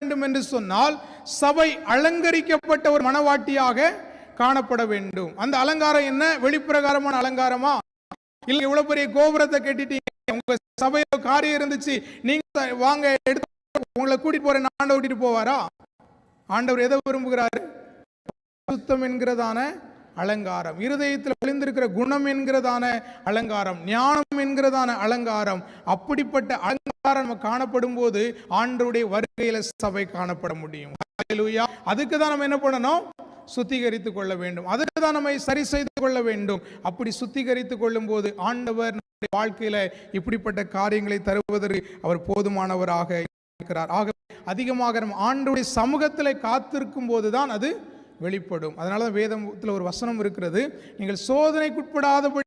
வேண்டும் என்று சொன்னால் சபை அலங்கரிக்கப்பட்ட ஒரு மனவாட்டியாக காணப்பட வேண்டும். அந்த அலங்காரம் என்ன? வெளிப்பிரகாரமான அலங்காரமா? இல்ல இவ்வளவு பெரிய கோபுரத்தை கட்டிட்டீங்க. உங்க சபையில காரியம் இருந்துச்சு. நீங்க வாங்க எடுத்து உங்களை கூட்டிட்டு போறேன். ஆண்டவர் கூட்டிட்டு போவாரா? ஆண்டவர் எதை விரும்புகிறாரு? சுத்தம் என்கிறதான அலங்காரம். இருதயத்தில் விழுந்திருக்கிற குணம் என்கிறதான அலங்காரம். ஞானம் என்கிறதான அலங்காரம். அப்படிப்பட்ட அலங்காரம் நம்ம காணப்படும் போது ஆண்டருடைய வருகையில சபை காணப்பட முடியும். அதுக்கு தான் நம்ம என்ன பண்ணணும்? சுத்திகரித்துக் கொள்ள வேண்டும். அதுக்கு தான் நம்ம சரி செய்து கொள்ள வேண்டும். அப்படி சுத்திகரித்துக் கொள்ளும் போது ஆண்டவர் நம்முடைய வாழ்க்கையில இப்படிப்பட்ட காரியங்களை தருவதற்கு அவர் போதுமானவராக இருக்கிறார். ஆக அதிகமாக நம்ம ஆண்டுடைய சமூகத்தில் காத்திருக்கும் போது தான் அது வெளிப்படும். அதனால தான் வேதத்தில் ஒரு வசனம் இருக்கிறது. நீங்கள் சோதனைக்குட்படாதபடி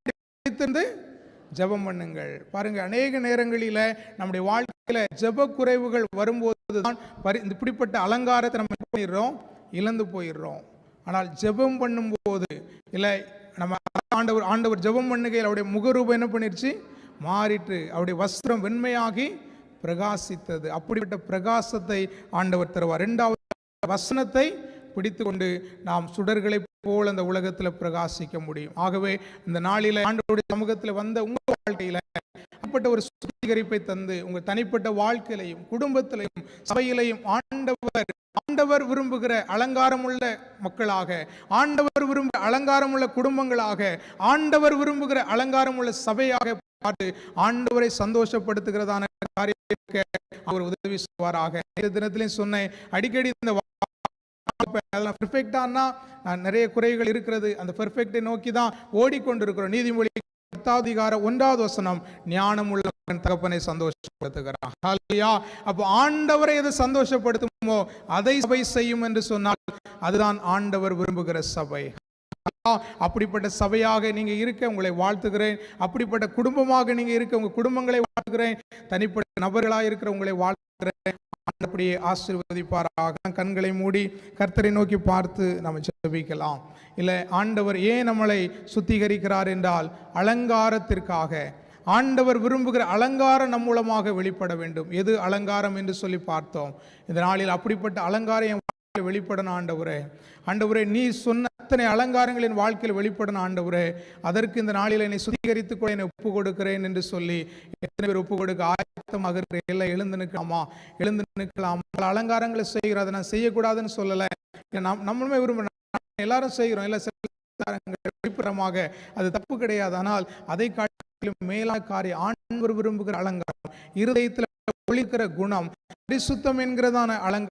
ஜெபம் பண்ணுங்கள். பாருங்கள் அநேக நேரங்களில் நம்முடைய வாழ்க்கையில் ஜெப குறைவுகள் வரும்போது தான் பரி இந்த இப்படிப்பட்ட அலங்காரத்தை நம்ம போயிடுறோம் பண்ணிடுறோம்? இழந்து போயிடுறோம். ஆனால் ஜெபம் பண்ணும்போது இல்லை நம்ம ஆண்டவர் ஆண்டவர் ஜெபம் பண்ணுகையில் அவருடைய முகரூபம் என்ன பண்ணிருச்சு? மாறிட்டு அவருடைய வஸ்திரம் வெண்மையாகி பிரகாசித்தது. அப்படிப்பட்ட பிரகாசத்தை ஆண்டவர் தருவார். இரண்டாவது வசனத்தை பிடித்துக்கொண்டு நாம் சுடர்களை போல் அந்த உலகத்தில் பிரகாசிக்க முடியும். ஆகவே இந்த நாளில் ஆண்டோடைய சமூகத்தில் வந்த உங்கள் வாழ்க்கையில் அப்படிப்பட்ட ஒரு சுத்திகரிப்பை தந்து உங்கள் தனிப்பட்ட வாழ்க்கையிலையும் குடும்பத்திலையும் சபையிலையும் ஆண்டவர் ஆண்டவர் விரும்புகிற அலங்காரமுள்ள மக்களாக ஆண்டவர் விரும்புகிற அலங்காரமுள்ள குடும்பங்களாக ஆண்டவர் விரும்புகிற அலங்காரமுள்ள சபையாக பார்த்து ஆண்டவரை சந்தோஷப்படுத்துகிறதான காரியத்தை அவர் உதவி செய்வாராக. இந்த தினத்திலையும் சொன்னேன் அடிக்கடி இந்த அதெல்லாம் பெர்ஃபெக்டானா நான் நிறைய குறைகள் இருக்கிறது. அந்த பெர்ஃபெக்டை நோக்கி தான் ஓடிக்கொண்டிருக்கிறோம். நீதிமொழி பத்தாதிகார ஒன்றாவது வசனம் ஞானம் உள்ள தகப்பனை சந்தோஷப்படுத்துகிறார். அப்போ ஆண்டவரை எது சந்தோஷப்படுத்துமோ அதை சபை செய்யும் என்று சொன்னால் அதுதான் ஆண்டவர் விரும்புகிற சபை. அப்படிப்பட்ட சபையாக நீங்க இருக்க உங்களை வாழ்த்துகிறேன். அப்படிப்பட்ட குடும்பமாக நீங்க இருக்க உங்க குடும்பங்களை வாழ்த்துகிறேன். தனிப்பட்ட நபர்களாக இருக்கிற உங்களை வாழ்த்துகிறேன். அப்படியே ஆசிர்வதிப்பாராக. கண்களை மூடி கர்த்தரை நோக்கி பார்த்து நம்ம ஜெபிக்கலாம். இல்லை ஆண்டவர் ஏன் நம்மளை சுத்திகரிக்கிறார் என்றால் அலங்காரத்திற்காக. ஆண்டவர் விரும்புகிற அலங்காரம் நம் மூலமாக வெளிப்பட வேண்டும். எது அலங்காரம் என்று சொல்லி பார்த்தோம். இந்த நாளில் அப்படிப்பட்ட அலங்காரம் என் வாழ்க்கையில் வெளிப்படணும் ஆண்டவரே. ஆண்டவரே நீ சொன்ன அத்தனை அலங்காரங்கள் என் வாழ்க்கையில் வெளிப்படணும் ஆண்டவரே. அதற்கு இந்த நாளில் என்னை சுத்திகரித்துக் கூட என்னை ஒப்பு கொடுக்கிறேன் என்று சொல்லி எத்தனை பேர் ஒப்பு கொடுக்க ஆயத்தமாக இருக்கிற எல்லாம் எழுந்து நிற்கலாமா? எழுந்து நிற்கலாம்? பல அலங்காரங்களை செய்கிறோம் அதை நான் செய்யக்கூடாதுன்னு சொல்லலை. நம் நம்மளுமே விரும்ப எல்லாரும் செய்கிறோம். இல்லை வெளிப்புறமாக அது தப்பு கிடையாது. ஆனால் அதை காட்டிலும் மேலா காரிய ஆண்டவர் விரும்புகிற அலங்காரம் இருதயத்தில் ஒழிக்கிற குணம் பரிசுத்தம் என்கிறதான அலங்காரம்.